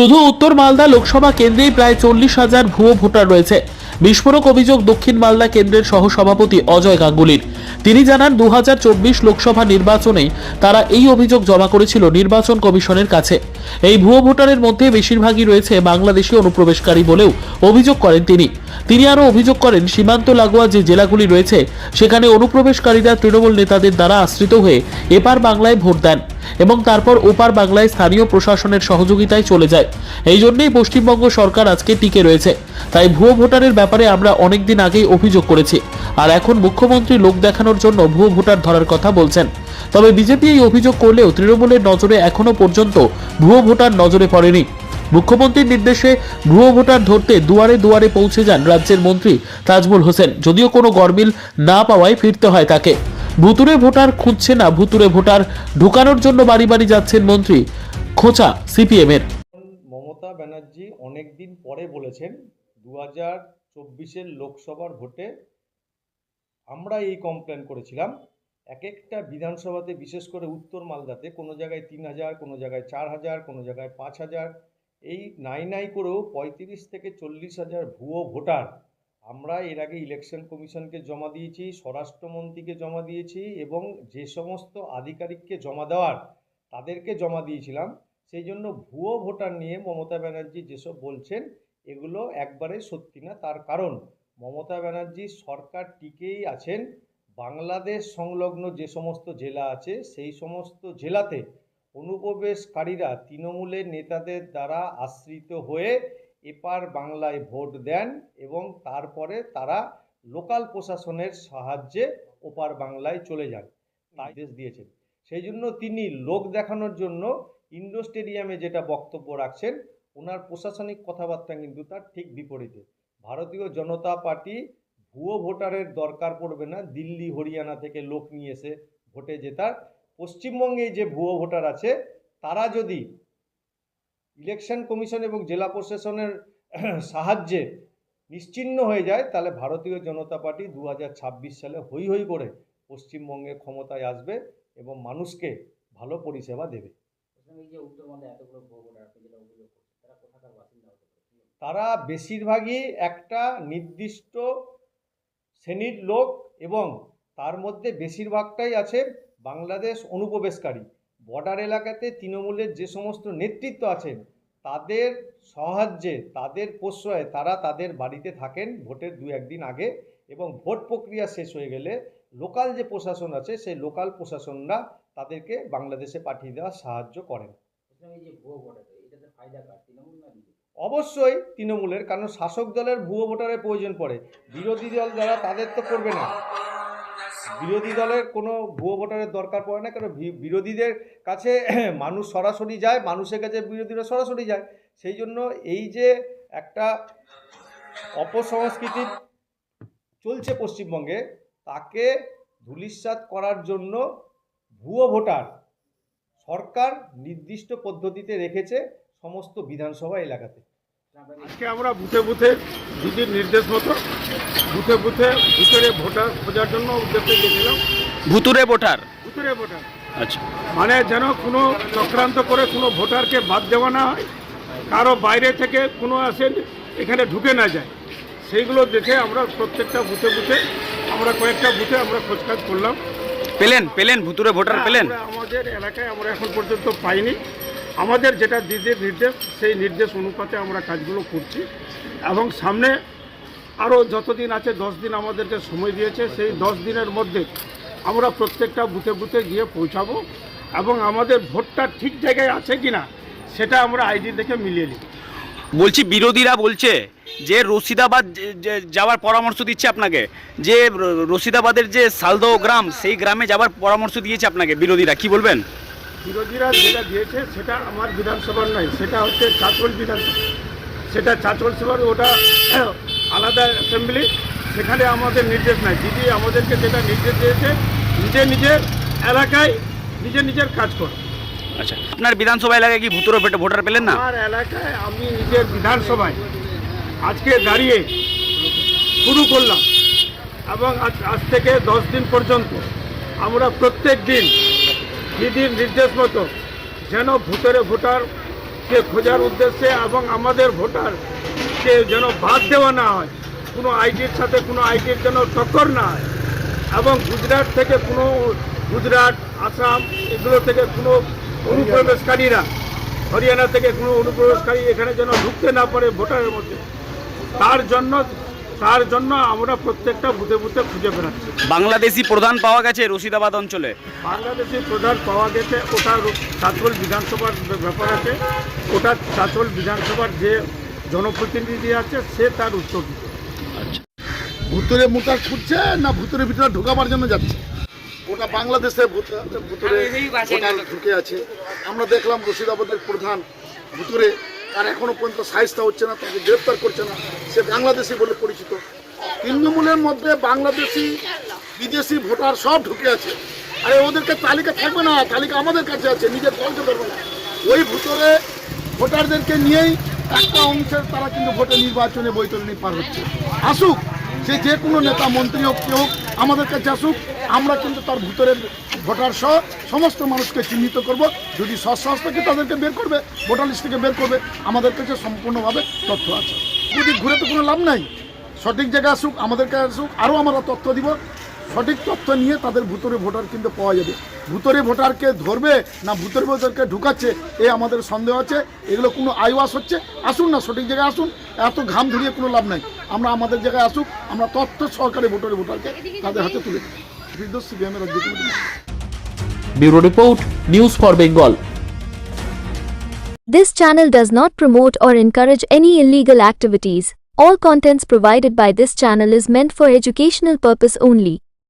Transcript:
শুধু উত্তর মালদা লোকসভা কেন্দ্রেই প্রায় চল্লিশ হাজার ভুয়ো ভোটার রয়েছে। বিস্ফোরক অভিযোগ দক্ষিণ মালদা কেন্দ্রের সহসভাপতি অজয় গাঙ্গুলির। তিনি জানান দু হাজার চব্বিশ লোকসভা নির্বাচনেই তারা এই অভিযোগ জমা করেছিল নির্বাচন কমিশনের কাছে। এই ভুয়ো ভোটারের মধ্যে বেশিরভাগই রয়েছে বাংলাদেশি অনুপ্রবেশকারী বলেও অভিযোগ করেন তিনি। তিনি আরও অভিযোগ করেন, সীমান্ত লাগোয়া যে জেলাগুলি রয়েছে, সেখানে অনুপ্রবেশকারীরা তৃণমূল নেতাদের দ্বারা আশ্রিত হয়ে এপার বাংলায় ভোট দেন। এবং তারপর ওপার বাংলায় স্থানীয় প্রশাসনের সহযোগিতায় চলে যায়। এই জন্যই পশ্চিমবঙ্গ সরকার আজকে টিকে রয়েছে। তাই ভুয়ো ভোটারের ব্যাপারে আমরা অনেকদিন আগেই অভিযোগ করেছি। আর এখন মুখ্যমন্ত্রী লোক দেখানোর জন্য ভুয়ো ভোটার ধরার কথা বলছেন। তবে বিজেপি এই অভিযোগ করলেও তৃণমূলের নজরে এখনও পর্যন্ত ভুয়ো ভোটার নজরে পড়েনি। মুখ্যমন্ত্রীর নির্দেশে ভুয়ো ভোটার ধরতে দুয়ারে দুয়ারে পৌঁছে যান রাজ্যের মন্ত্রী তাজমুল হোসেন। যদিও কোনো গরমিল না পাওয়ায় ফিরতে হয় তাকে। ভুতুরে ভোটার খুঁজছে না ভুতুরে ভোটার ঢুকানোর জন্য বাড়ি বাড়ি যাচ্ছেন মন্ত্রী। খোঁচা সিপিএম এর মমতা ব্যানার্জি অনেক দিন পরে বলেছেন দু হাজার চব্বিশের লোকসভার ভোটে আমরা এই কমপ্লেন করেছিলাম। এক একটা বিধানসভাতে বিশেষ করে উত্তর মালদাতে কোনো জায়গায় তিন হাজার কোনো জায়গায় চার হাজার কোনো জায়গায় পাঁচ হাজার এই নাই নাই করেও পঁয়ত্রিশ থেকে চল্লিশ হাজার ভুয়ো ভোটার আমরা এর আগে ইলেকশন কমিশনকে জমা দিয়েছি, স্বরাষ্ট্রমন্ত্রীকে জমা দিয়েছি এবং যে সমস্ত আধিকারিককে জমা দেওয়ার তাদেরকে জমা দিয়েছিলাম, সেই জন্য ভুয়ো ভোটার নিয়ে মমতা ব্যানার্জি যেসব বলছেন, এগুলো একবারে সত্যি না, তার কারণ মমতা ব্যানার্জি সরকার টিকেই আছেন, বাংলাদেশ সংলগ্ন যে সমস্ত জেলা আছে, সেই সমস্ত জেলাতে অনুপ্রবেশকারীরা তৃণমূলের নেতাদের দ্বারা আশ্রিত হয়ে এপার বাংলায় ভোট দেন এবং তারপরে তারা লোকাল প্রশাসনের সাহায্যে ওপার বাংলায় চলে যান। নির্দেশ দিয়েছেন। সেই জন্য তিনি লোক দেখানোর জন্য ইন্ডো স্টেডিয়ামে যেটা বক্তব্য রাখছেন, ওনার প্রশাসনিক কথাবার্তা কিন্তু তার ঠিক বিপরীতে। ভারতীয় জনতা পার্টি ভুয়ো ভোটারের দরকার পড়বে না, দিল্লি, হরিয়ানা থেকে লোক নিয়ে এসে ভোটে জেতার। পশ্চিমবঙ্গে যে ভুয়ো ভোটার আছে, তারা যদি ইলেকশন কমিশন এবং জেলা প্রশাসনের সাহায্যে নিশ্চিহ্ন হয়ে যায় তাহলে ভারতীয় জনতা পার্টি দু হাজার ছাব্বিশ সালে হই হই করে পশ্চিমবঙ্গে ক্ষমতায় আসবে এবং মানুষকে ভালো পরিষেবা দেবে কি? তারা বেশিরভাগই একটা নির্দিষ্ট শ্রেণির লোক এবং তার মধ্যে বেশিরভাগটাই আছে বাংলাদেশ অনুপ্রবেশকারী বর্ডার এলাকাতে তৃণমূলের যে সমস্ত নেতৃত্ব আছেন তাদের সাহায্যে তাদের প্রশ্রয়ে তারা তাদের বাড়িতে থাকেন ভোটের দু একদিন আগে এবং ভোট প্রক্রিয়া শেষ হয়ে গেলে লোকাল যে প্রশাসন আছে সেই লোকাল প্রশাসনরা তাদেরকে বাংলাদেশে পাঠিয়ে দেওয়ার সাহায্য করেন। অবশ্যই তৃণমূলের কারণ শাসক দলের ভুয়ো ভোটারের প্রয়োজন পড়ে। বিরোধী দল যারা তাদের তো করবে না। বিরোধী দলের কোনো ভুয়ো ভোটারের দরকার পড়ে না কারণ বিরোধীদের কাছে মানুষ সরাসরি যায়, মানুষের কাছে বিরোধীরা সরাসরি যায়। সেই জন্য এই যে একটা অপসংস্কৃতি চলছে পশ্চিমবঙ্গে, তাকে ধূলিসাৎ করার জন্য ভুয়ো ভোটার সরকার নির্দিষ্ট পদ্ধতিতে রেখেছে সমস্ত বিধানসভা এলাকাতে। আজকে আমরা বুথে বুথে দিদির নির্দেশ মতো বুথে বুথে ভিতরে ভোটার খোঁজার জন্য উদ্দেশ্যে গেছিলাম ভুতুরে ভোটার? ভুতুরে ভোটার। আচ্ছা। মানে যেন কোনো চক্রান্ত করে কোনো ভোটারকে বাদ দেওয়া না হয় কারও বাইরে থেকে কোনো আসেন এখানে ঢুকে না যায়। সেইগুলো দেখে আমরা প্রত্যেকটা বুথে বুথে আমরা কয়েকটা বুথে আমরা খোঁজকাজ করলাম। পেলেন পেলেন ভুতুরে ভোটার পেলেন? আমাদের এলাকায় আমরা এখন পর্যন্ত পাইনি। আমাদের যেটা দিদির নির্দেশ, সেই নির্দেশ অনুপাতে আমরা কাজগুলো করছি। এবং সামনে আরও যতদিন আছে, দশ দিন আমাদেরকে সময় দিয়েছে, সেই দশ দিনের মধ্যে আমরা প্রত্যেকটা বুথে বুথে গিয়ে পৌঁছাবো। এবং আমাদের ভোটটা ঠিক জায়গায় আছে কিনা, সেটা আমরা আইডি দেখে মিলিয়ে নিই বলছি, বিরোধীরা বলছে যে রশিদাবাদ যাওয়ার পরামর্শ দিচ্ছে আপনাকে। যে রশিদাবাদের যে সালদহ গ্রাম, সেই গ্রামে যাওয়ার পরামর্শ দিয়েছে আপনাকে বিরোধীরা, কি বলবেন? বিরোধীরা যেটা দিয়েছে সেটা আমার বিধানসভার নয় সেটা হচ্ছে চাঁচল বিধানসভা। সেটা চাঁচল সভার ওটা আলাদা অ্যাসেম্বলি সেখানে আমাদের নির্দেশ নাই। দিদি আমাদেরকে যেটা নির্দেশ দিয়েছে নিজে নিজের এলাকায় নিজে নিজের কাজ করো। আচ্ছা আপনার বিধানসভা এলাকায় কি ভুতুরে ভোট- ভোটার পেলেন না? আমার এলাকায় আমি নিজের বিধানসভায় আজকে দাঁড়িয়ে শুরু করলাম। এবং আজ আজ থেকে দশ দিন পর্যন্ত আমরা প্রত্যেক দিন দিদির নির্দেশ মতো যেন ভোটারে ভোটার কে খোঁজার উদ্দেশ্যে এবং আমাদের ভোটারকে যেন বাদ দেওয়া না হয়, কোনো আইটির সাথে কোনো আইটির যেন টক্কর না হয় এবং গুজরাট থেকে কোনো গুজরাট, আসাম এগুলো থেকে কোনো অনুপ্রবেশকারীরা হরিয়ানা থেকে কোনো অনুপ্রবেশকারী এখানে যেন ঢুকতে না পারে ভোটারের মধ্যে। তার জন্য তার জন্য আমরা প্রত্যেকটা বুথে বুথে খুঁজে বেড়াচ্ছি। বাংলাদেশি প্রধান পাওয়া গেছে রশিদাবাদ অঞ্চলে? বাংলাদেশি প্রধান পাওয়া গেছে ওটা চাঁচল বিধানসভার ব্যাপার আছে। ওটা চাঁচল বিধানসভার যে জনপ্রতিনিধি আছে সে তার উত্তর দিতে ভুতুরে মুখা খুঁজছে না ভুতুরে ভিতরে ঢোকাবার জন্য যাচ্ছে? ওটা বাংলাদেশে ভুত- ভুতুরে ঢুকে আছে। আমরা দেখলাম রশিদাবাদের প্রধান ভুতুরে তার এখনও পর্যন্ত সাইজটা হচ্ছে না, তাকে গ্রেপ্তার করছে না। সে বাংলাদেশি বলে পরিচিত। তৃণমূলের মধ্যে বাংলাদেশি, বিদেশি ভোটার সব ঢুকে আছে। আরে ওদেরকে তালিকা থাকবে না, তালিকা আমাদের কাছে আছে, নিজের দলকে ধরবে না। ওই ভুতরে ভোটারদেরকে নিয়েই একটা অংশের তারা কিন্তু ভোটে নির্বাচনে বৈতরণী পার হচ্ছে। আসুক, সে যে কোনো নেতা, মন্ত্রী হোক, কেউ হোক, আমাদের কাছে আসুক, আমরা কিন্তু তার ভিতরের ভোটার সহ সমস্ত মানুষকে চিহ্নিত করব। যদি সৎসাহস থেকে তাদেরকে বের করবে ভোটার লিস্ট থেকে বের করবে আমাদের কাছে সম্পূর্ণভাবে তথ্য আছে। যদি ঘুরে তো কোনো লাভ নাই। সঠিক জায়গায় আসুক আমাদের কাছে আসুক আরও আমরা তথ্য দিব। সঠিক তথ্য নিয়ে তাদের ভুতরে ভোটার কিন্তু পাওয়া যাবে। ভুতরে ভোটারকে ধরবে না ভুতরে ভোটারকে ঢুকাচ্ছে এ আমাদের সন্দেহ আছে। এগুলো কোনো আইওয়াস হচ্ছে। আসুন না সঠিক জায়গায় আসুন। এত ঘাম ধরিয়ে কোনো লাভ নাই। আমরা আমাদের জায়গায় আসুক আমরা তথ্য সহকারে ভোটারে ভোটারকে তাদের হাতে তুলে দেবো বিদ্যুৎ সিবিএমের রাজ্য committee bureau report news for Bengal This channel does not promote or encourage any illegal activities. All contents provided by this channel is meant for educational purpose only.